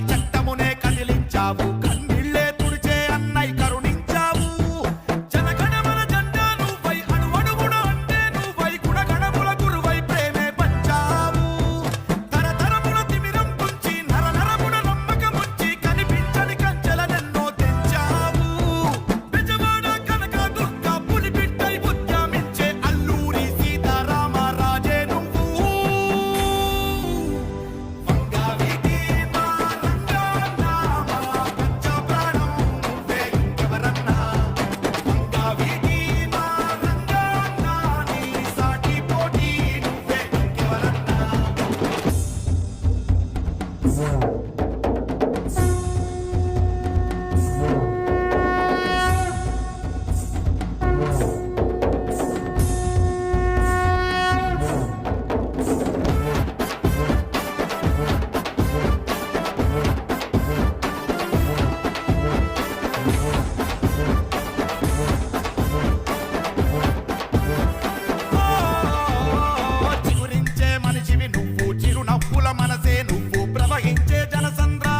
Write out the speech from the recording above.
చట్టమునే కదిలించావు కన్ను Brazil. ஞானசந்திர